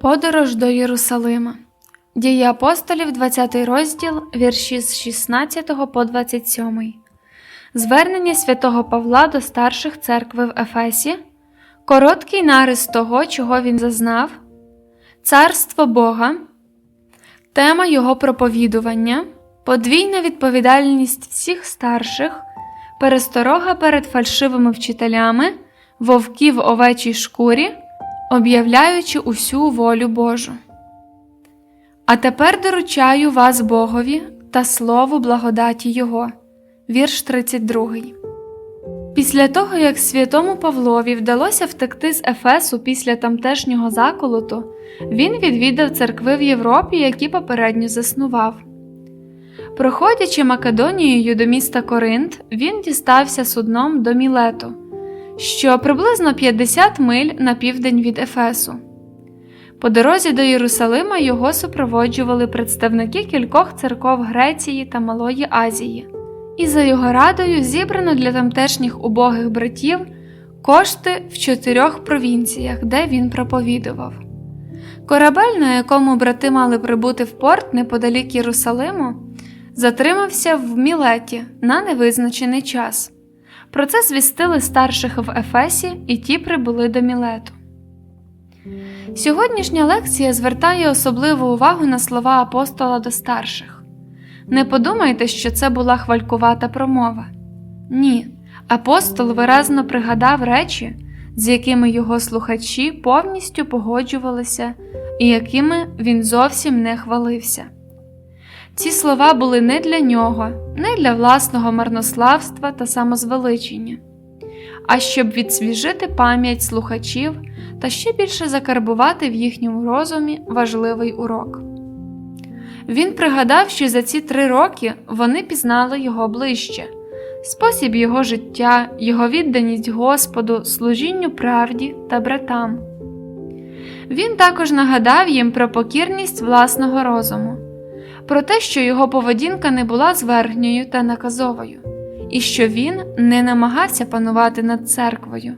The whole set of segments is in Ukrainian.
Подорож до Єрусалима. Дії апостолів, 20 розділ, вірші з 16 по 27. Звернення святого Павла до старших церкви в Ефесі. Короткий нарис того, чого він зазнав. Царство Бога. Тема його проповідування. Подвійна відповідальність всіх старших. Пересторога перед фальшивими вчителями, вовки в овечій шкурі об'являючи усю волю Божу. А тепер доручаю вас Богові та слову благодаті Його. Вірш 32. Після того, як святому Павлові вдалося втекти з Ефесу після тамтешнього заколоту, він відвідав церкви в Європі, які попередньо заснував. Проходячи Македонією до міста Коринт, він дістався судном до Мілету що приблизно 50 миль на південь від Ефесу. По дорозі до Єрусалима його супроводжували представники кількох церков Греції та Малої Азії, і за його радою зібрано для тамтешніх убогих братів кошти в чотирьох провінціях, де він проповідував. Корабель, на якому брати мали прибути в порт неподалік Єрусалиму, затримався в Мілеті на невизначений час. Про це звістили старших в Ефесі, і ті прибули до Мілету. Сьогоднішня лекція звертає особливу увагу на слова апостола до старших. Не подумайте, що це була хвалькувата промова. Ні, апостол виразно пригадав речі, з якими його слухачі повністю погоджувалися і якими він зовсім не хвалився. Ці слова були не для нього, не для власного марнославства та самозвеличення, а щоб відсвіжити пам'ять слухачів та ще більше закарбувати в їхньому розумі важливий урок. Він пригадав, що за ці три роки вони пізнали його ближче, спосіб його життя, його відданість Господу, служінню правді та братам. Він також нагадав їм про покірність власного розуму про те, що його поведінка не була зверхньою та наказовою, і що він не намагався панувати над церквою,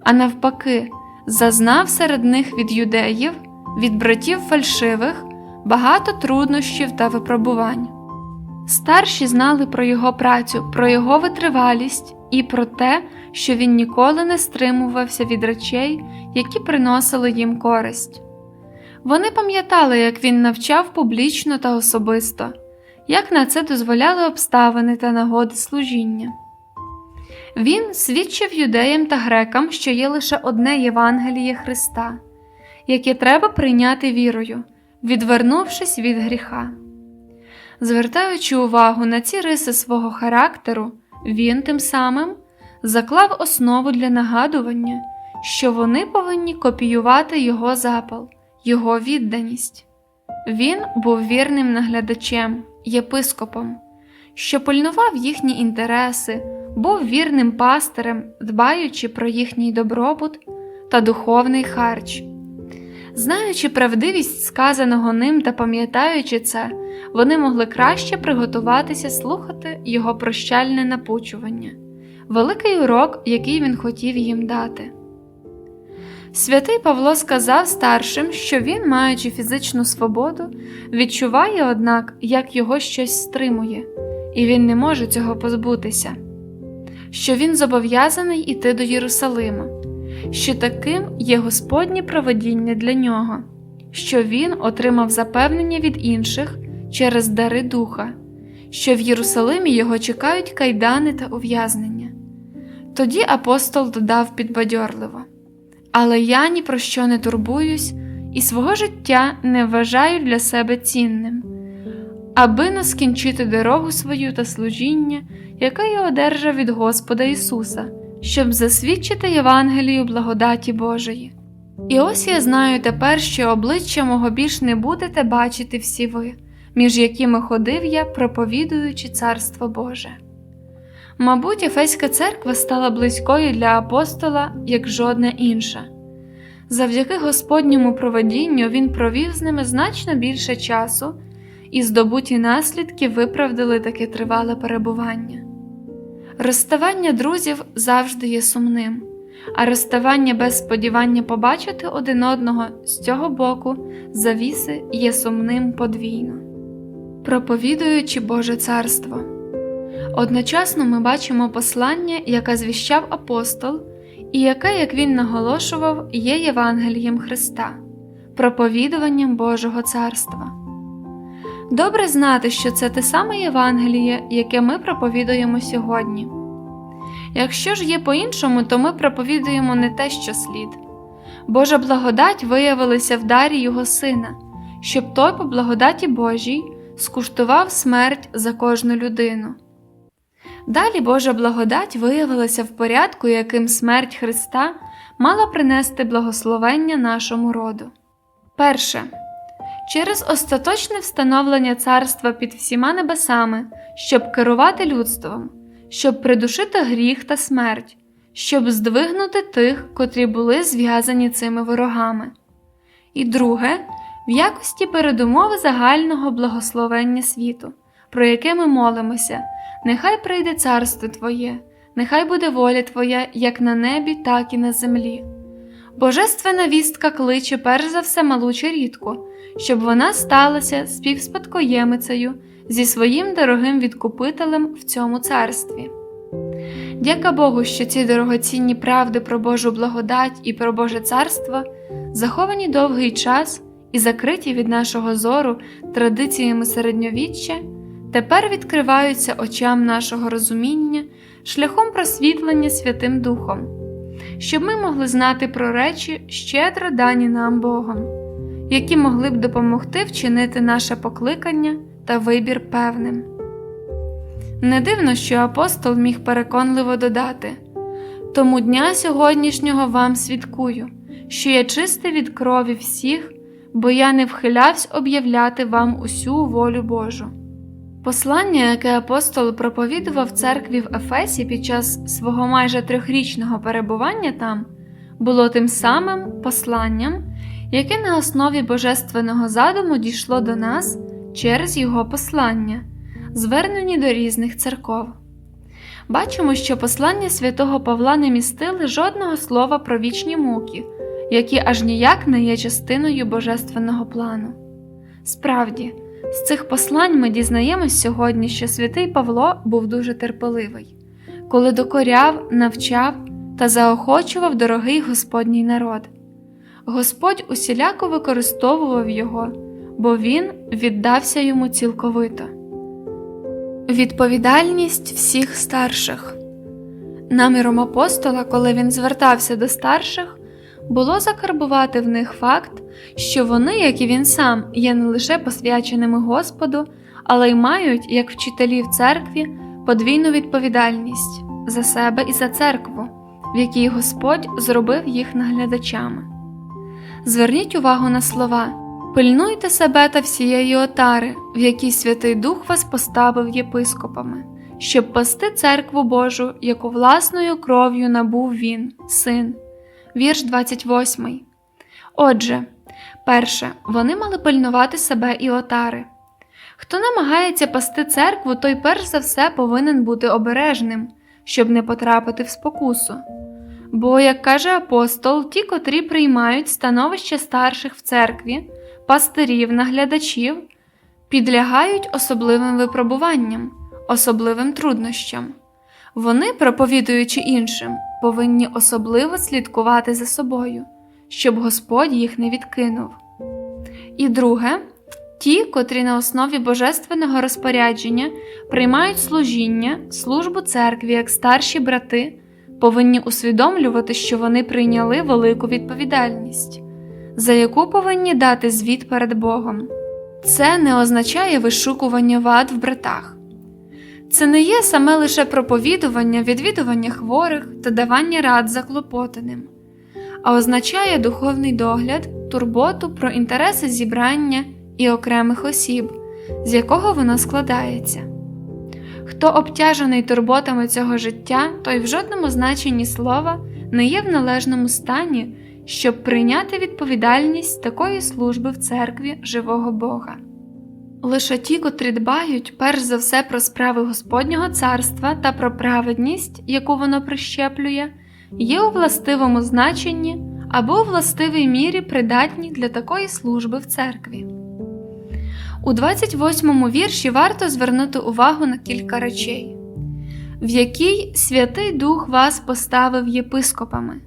а навпаки, зазнав серед них від юдеїв, від братів фальшивих багато труднощів та випробувань. Старші знали про його працю, про його витривалість і про те, що він ніколи не стримувався від речей, які приносили їм користь. Вони пам'ятали, як він навчав публічно та особисто, як на це дозволяли обставини та нагоди служіння. Він свідчив юдеям та грекам, що є лише одне Євангеліє Христа, яке треба прийняти вірою, відвернувшись від гріха. Звертаючи увагу на ці риси свого характеру, він тим самим заклав основу для нагадування, що вони повинні копіювати його запал його відданість. Він був вірним наглядачем, єпископом, що пильнував їхні інтереси, був вірним пастирем, дбаючи про їхній добробут та духовний харч. Знаючи правдивість сказаного ним та пам'ятаючи це, вони могли краще приготуватися слухати його прощальне напучування, великий урок, який він хотів їм дати. Святий Павло сказав старшим, що він, маючи фізичну свободу, відчуває, однак, як його щось стримує, і він не може цього позбутися, що він зобов'язаний іти до Єрусалима, що таким є Господнє проведіння для нього, що він отримав запевнення від інших через дари духа, що в Єрусалимі його чекають кайдани та ув'язнення. Тоді апостол додав підбадьорливо. Але я ні про що не турбуюсь і свого життя не вважаю для себе цінним, аби не скінчити дорогу свою та служіння, яке я одержав від Господа Ісуса, щоб засвідчити Євангелію благодаті Божої. І ось я знаю тепер, що обличчя мого більш не будете бачити всі ви, між якими ходив я, проповідуючи Царство Боже. Мабуть, Ефеська церква стала близькою для апостола, як жодна інша. Завдяки Господньому проведінню він провів з ними значно більше часу, і здобуті наслідки виправдали таке тривале перебування. Розставання друзів завжди є сумним, а розставання без сподівання побачити один одного з цього боку завіси є сумним подвійно. Проповідуючи Боже Царство. Одночасно ми бачимо послання, яке звіщав апостол, і яке, як він наголошував, є Євангелієм Христа, проповідуванням Божого Царства. Добре знати, що це те саме Євангеліє, яке ми проповідуємо сьогодні. Якщо ж є по-іншому, то ми проповідуємо не те, що слід. Божа благодать виявилася в дарі Його Сина, щоб той по благодаті Божій скуштував смерть за кожну людину. Далі Божа благодать виявилася в порядку, яким смерть Христа мала принести благословення нашому роду. Перше. Через остаточне встановлення царства під всіма небесами, щоб керувати людством, щоб придушити гріх та смерть, щоб здвигнути тих, котрі були зв'язані цими ворогами. І друге, в якості передумови загального благословення світу, про яке ми молимося, нехай прийде царство Твоє, нехай буде воля Твоя як на небі, так і на землі. Божественна вістка кличе перш за все малу чарітку, щоб вона сталася співспадкоємицею зі своїм дорогим відкупителем в цьому царстві. Дяка Богу, що ці дорогоцінні правди про Божу благодать і про Боже царство заховані довгий час і закриті від нашого зору традиціями середньовіччя, тепер відкриваються очам нашого розуміння шляхом просвітлення Святим Духом, щоб ми могли знати про речі, щедро дані нам Богом, які могли б допомогти вчинити наше покликання та вибір певним. Не дивно, що апостол міг переконливо додати тому дня сьогоднішнього вам свідкую, що я чистий від крові всіх, бо я не вхилявсь об'являти вам усю волю Божу. Послання, яке апостол проповідував церкві в Ефесі під час свого майже трьохрічного перебування там, було тим самим посланням, яке на основі божественного задуму дійшло до нас через його послання, звернені до різних церков. Бачимо, що послання святого Павла не містили жодного слова про вічні муки, які аж ніяк не є частиною божественного плану. Справді, з цих послань ми дізнаємось сьогодні, що святий Павло був дуже терпеливий, коли докоряв, навчав та заохочував дорогий Господній народ. Господь усіляко використовував його, бо він віддався йому цілковито. Відповідальність всіх старших наміром апостола, коли він звертався до старших, було закарбувати в них факт, що вони, як і він сам, є не лише посвяченими Господу, але й мають, як вчителі в церкві, подвійну відповідальність за себе і за церкву, в якій Господь зробив їх наглядачами. Зверніть увагу на слова пильнуйте себе та всієї отари, в якій Святий Дух вас поставив єпископами, щоб пасти церкву Божу, яку власною кров'ю набув він, син. Вірш 28. Отже, перше, вони мали пильнувати себе і отари. Хто намагається пасти церкву, той перш за все повинен бути обережним, щоб не потрапити в спокусу. Бо, як каже апостол, ті, котрі приймають становище старших в церкві, пастирів, наглядачів, підлягають особливим випробуванням, особливим труднощам. Вони, проповідуючи іншим, повинні особливо слідкувати за собою, щоб Господь їх не відкинув. І друге, ті, котрі на основі божественного розпорядження приймають служіння, службу церкві як старші брати, повинні усвідомлювати, що вони прийняли велику відповідальність, за яку повинні дати звіт перед Богом. Це не означає вишукування вад в братах. Це не є саме лише проповідування, відвідування хворих та давання рад заклопотаним, а означає духовний догляд, турботу про інтереси зібрання і окремих осіб, з якого воно складається. Хто обтяжений турботами цього життя, той в жодному значенні слова не є в належному стані, щоб прийняти відповідальність такої служби в церкві живого Бога. Лише ті, котрі дбають перш за все про справи Господнього царства та про праведність, яку воно прищеплює, є у властивому значенні або у властивій мірі придатні для такої служби в церкві. У 28 вірші варто звернути увагу на кілька речей, в якій Святий Дух вас поставив єпископами.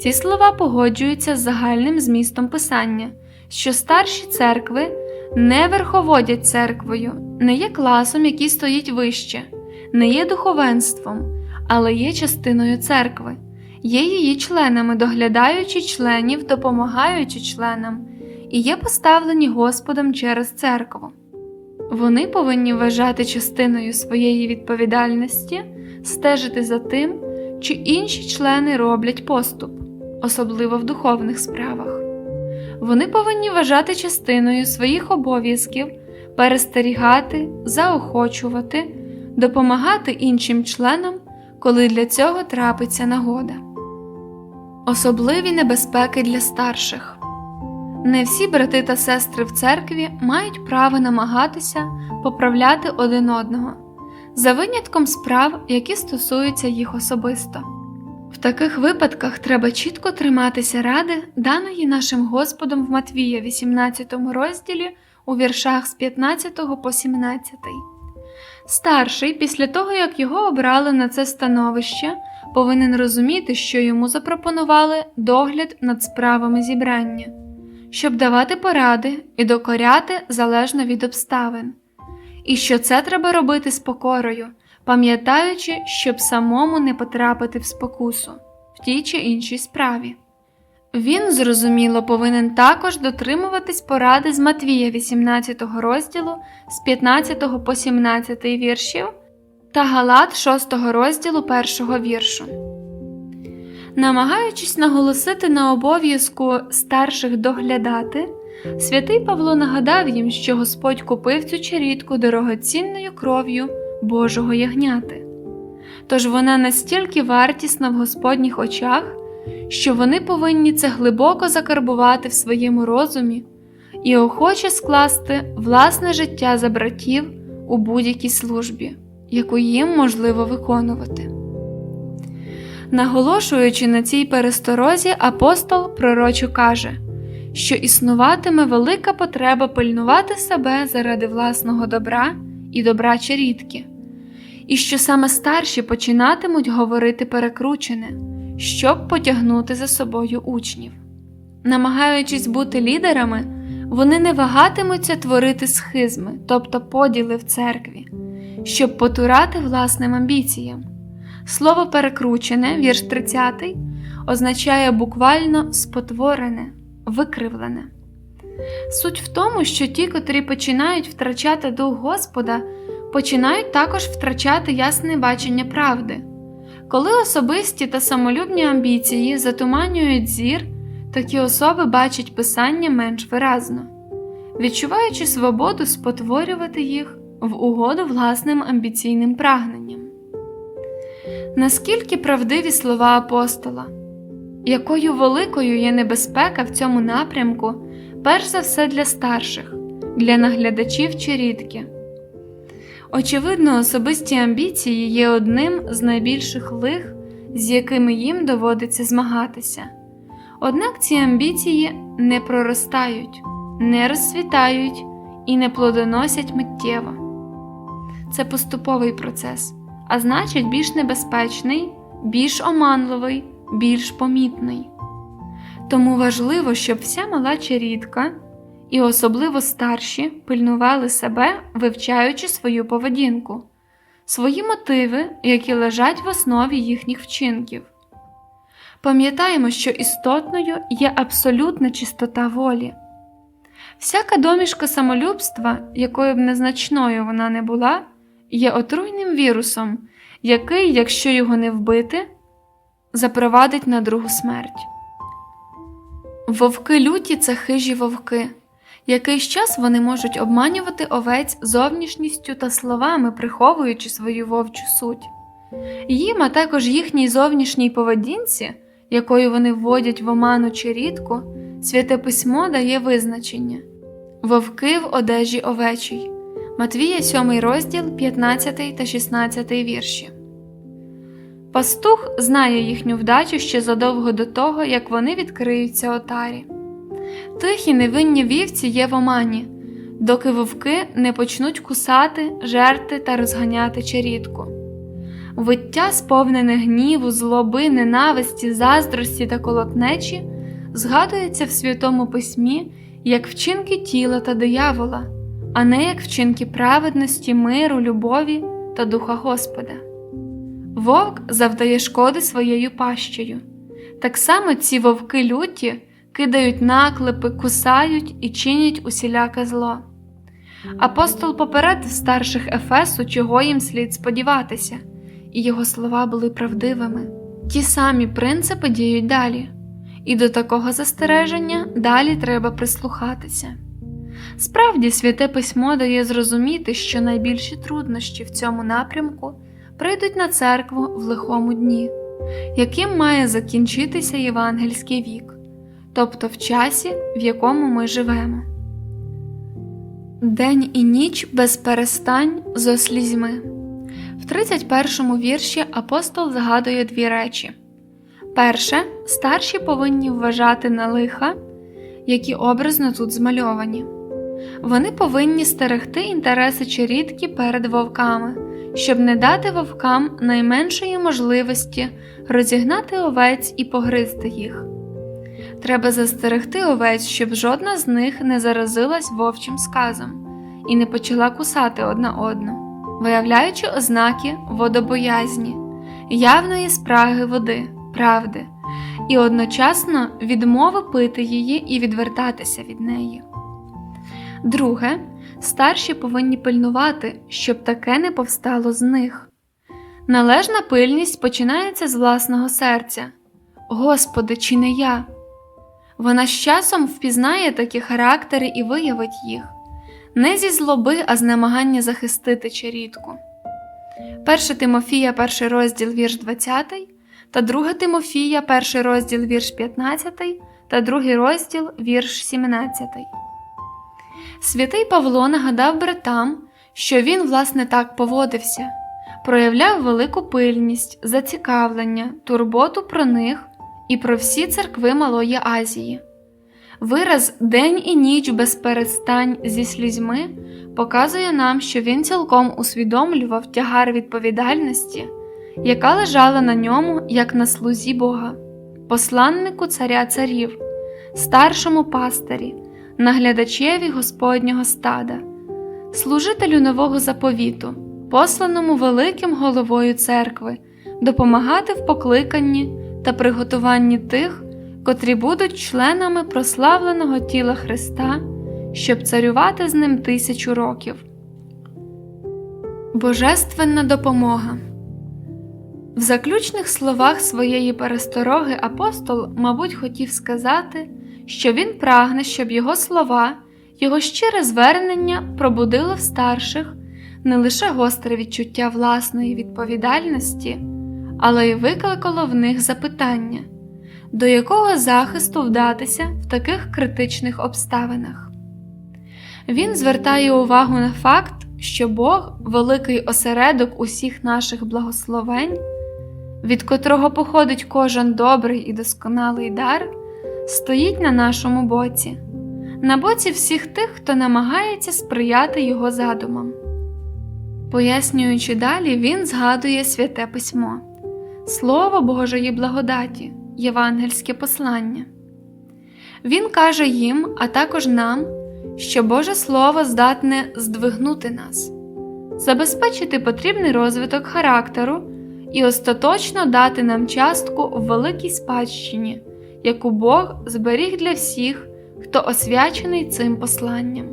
Ці слова погоджуються з загальним змістом Писання, що старші церкви не верховодять церквою, не є класом, який стоїть вище, не є духовенством, але є частиною церкви, є її членами, доглядаючи членів, допомагаючи членам, і є поставлені Господом через церкву. Вони повинні вважати частиною своєї відповідальності, стежити за тим, чи інші члени роблять поступ, особливо в духовних справах. Вони повинні вважати частиною своїх обов'язків перестерігати, заохочувати, допомагати іншим членам, коли для цього трапиться нагода. Особливі небезпеки для старших. Не всі брати та сестри в церкві мають право намагатися поправляти один одного за винятком справ, які стосуються їх особисто. В таких випадках треба чітко триматися ради, даної нашим Господом в Матвія, 18 розділі у віршах з 15 по 17. Старший, після того як його обрали на це становище, повинен розуміти, що йому запропонували догляд над справами зібрання, щоб давати поради і докоряти залежно від обставин, і що це треба робити з покорою, пам'ятаючи, щоб самому не потрапити в спокусу в тій чи іншій справі. Він, зрозуміло, повинен також дотримуватись поради з Матвія 18 розділу з 15 по 17 віршів та Галат 6 розділу 1 віршу. Намагаючись наголосити на обов'язку старших доглядати, святий Павло нагадав їм, що Господь купив цю чарітку дорогоцінною кров'ю Божого ягняти. Тож вона настільки вартісна в Господніх очах, що вони повинні це глибоко закарбувати в своєму розумі і охоче скласти власне життя за братів у будь-якій службі, яку їм можливо виконувати. Наголошуючи на цій пересторозі, апостол пророчо каже, що існуватиме велика потреба пильнувати себе заради власного добра і добра чарітки, і що саме старші починатимуть говорити перекручене, щоб потягнути за собою учнів. Намагаючись бути лідерами, вони не вагатимуться творити схизми, тобто поділи в церкві, щоб потурати власним амбіціям. Слово перекручене, вірш 30, означає буквально спотворене, викривлене. Суть в тому, що ті, котрі починають втрачати дух Господа, починають також втрачати ясне бачення правди. Коли особисті та самолюбні амбіції затуманюють зір, такі особи бачать писання менш виразно, відчуваючи свободу спотворювати їх в угоду власним амбіційним прагненням. Наскільки правдиві слова апостола, якою великою є небезпека в цьому напрямку, перш за все для старших, для наглядачів чи рідки. Очевидно, особисті амбіції є одним з найбільших лих, з якими їм доводиться змагатися. Однак ці амбіції не проростають, не розцвітають і не плодоносять миттєво. Це поступовий процес а значить, більш небезпечний, більш оманливий, більш помітний. Тому важливо, щоб вся мала чарідка, і особливо старші пильнували себе, вивчаючи свою поведінку, свої мотиви, які лежать в основі їхніх вчинків. Пам'ятаємо, що істотною є абсолютна чистота волі. Всяка домішка самолюбства, якою б незначною вона не була, є отруйним вірусом, який, якщо його не вбити, запровадить на другу смерть. Вовки люті це хижі вовки. Якийсь час вони можуть обманювати овець зовнішністю та словами, приховуючи свою вовчу суть. Їм, а також їхній зовнішній поведінці, якою вони вводять в оману чи рідку, святе письмо дає визначення вовки в одежі овечій. Матвія, 7 розділ, 15 та 16 вірші. Пастух знає їхню вдачу ще задовго до того, як вони відкриються отарі. Тихі невинні вівці є в омані, доки вовки не почнуть кусати, жерти та розганяти черідку. Виття, сповнене гніву, злоби, ненависті, заздрості та колотнечі, згадується в Святому Письмі як вчинки тіла та диявола, а не як вчинки праведності, миру, любові та духа Господа. Вовк завдає шкоди своєю пащею. Так само ці вовки люті кидають наклепи, кусають і чинять усіляке зло. Апостол попередив старших Ефесу, чого їм слід сподіватися, і його слова були правдивими. Ті самі принципи діють далі, і до такого застереження далі треба прислухатися. Справді, святе письмо дає зрозуміти, що найбільші труднощі в цьому напрямку прийдуть на церкву в лихому дні, яким має закінчитися євангельський вік, тобто в часі, в якому ми живемо. День і ніч без перестань зо слізьми. В 31 вірші апостол згадує дві речі. Перше, старші повинні вважати на лиха, які образно тут змальовані. Вони повинні стерегти інтереси черідки перед вовками, щоб не дати вовкам найменшої можливості розігнати овець і погризти їх. Треба застерегти овець, щоб жодна з них не заразилась вовчим сказом і не почала кусати одна одну, виявляючи ознаки водобоязні, явної спраги води, правди, і одночасно відмови пити її і відвертатися від неї. Друге, старші повинні пильнувати, щоб таке не повстало з них. Належна пильність починається з власного серця. Господи, чи не я? Вона з часом впізнає такі характери і виявить їх, не зі злоби, а з намагання захистити черідку. 1 Тимофія, 1 розділ вірш 20 та 2 Тимофія, 1 розділ вірш 15 та 2 розділ вірш 17. Святий Павло нагадав братам, що він, власне, так поводився, проявляв велику пильність, зацікавлення, турботу про них і про всі церкви Малої Азії. Вираз день і ніч без перестань зі слізьми показує нам, що він цілком усвідомлював тягар відповідальності, яка лежала на ньому як на слузі Бога, посланнику царя царів, старшому пастирі, наглядачеві Господнього стада, служителю нового заповіту, посланому великим головою церкви, допомагати в покликанні та приготуванні тих, котрі будуть членами прославленого тіла Христа, щоб царювати з ним тисячу років. Божественна допомога. В заключних словах своєї перестороги апостол, мабуть, хотів сказати, що він прагне, щоб його слова, його щире звернення пробудило в старших не лише гостре відчуття власної відповідальності, але й викликало в них запитання, до якого захисту вдатися в таких критичних обставинах. Він звертає увагу на факт, що Бог великий осередок усіх наших благословень, від котрого походить кожен добрий і досконалий дар, стоїть на нашому боці, на боці всіх тих, хто намагається сприяти його задумам. Пояснюючи далі, він згадує святе письмо, Слово Божої благодаті, євангельське послання. Він каже їм, а також нам, що Боже Слово здатне здвигнути нас, забезпечити потрібний розвиток характеру і остаточно дати нам частку в великій спадщині, яку Бог зберіг для всіх, хто освячений цим посланням.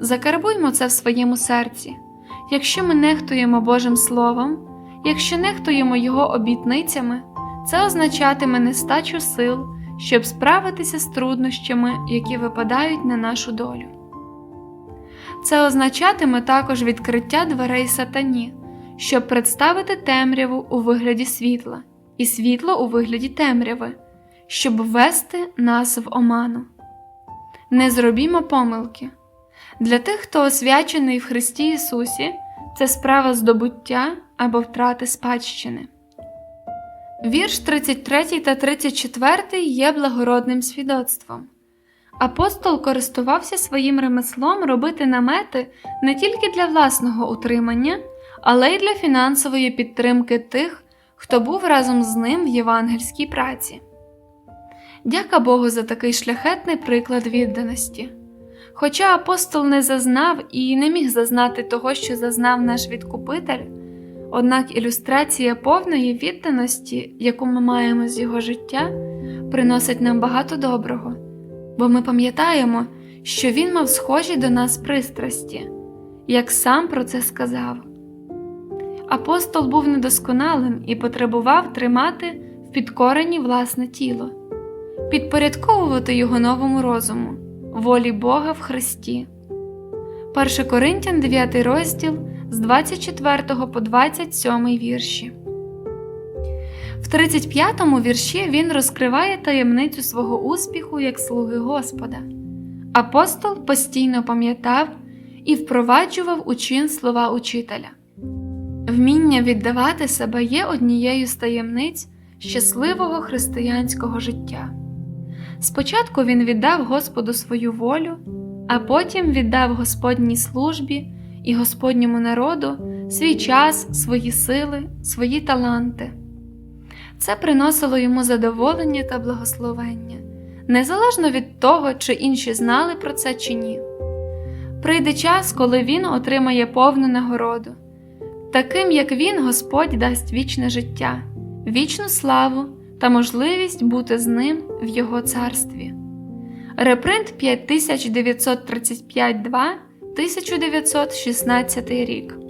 Закарбуймо це в своєму серці, якщо ми нехтуємо Божим Словом, якщо нехтуємо Його обітницями, це означатиме нестачу сил, щоб справитися з труднощами, які випадають на нашу долю. Це означатиме також відкриття дверей сатані, щоб представити темряву у вигляді світла, і світло у вигляді темряви, щоб ввести нас в оману. Не зробімо помилки. Для тих, хто освячений в Христі Ісусі, це справа здобуття або втрати спадщини. Вірш 33 та 34 є благородним свідоцтвом. Апостол користувався своїм ремеслом робити намети не тільки для власного утримання, але й для фінансової підтримки тих, хто був разом з ним в євангельській праці. Дяка Богу за такий шляхетний приклад відданості. Хоча апостол не зазнав і не міг зазнати того, що зазнав наш відкупитель, однак ілюстрація повної відданості, яку ми маємо з його життя, приносить нам багато доброго, бо ми пам'ятаємо, що він мав схожі до нас пристрасті, як сам про це сказав. Апостол був недосконалим і потребував тримати в підкоренні власне тіло, підпорядковувати його новому розуму, волі Бога в Христі. 1 Коринтян 9 розділ з 24 по 27 вірші. В 35 вірші він розкриває таємницю свого успіху як слуги Господа. Апостол постійно пам'ятав і впроваджував у чин слова учителя. Вміння віддавати себе є однією з таємниць щасливого християнського життя. Спочатку він віддав Господу свою волю, а потім віддав Господній службі і Господньому народу свій час, свої сили, свої таланти. Це приносило йому задоволення та благословення, незалежно від того, чи інші знали про це чи ні. Прийде час, коли він отримає повну нагороду. Таким, як він, Господь дасть вічне життя, вічну славу та можливість бути з ним в Його царстві. Репринт 5935 2 1916 рік.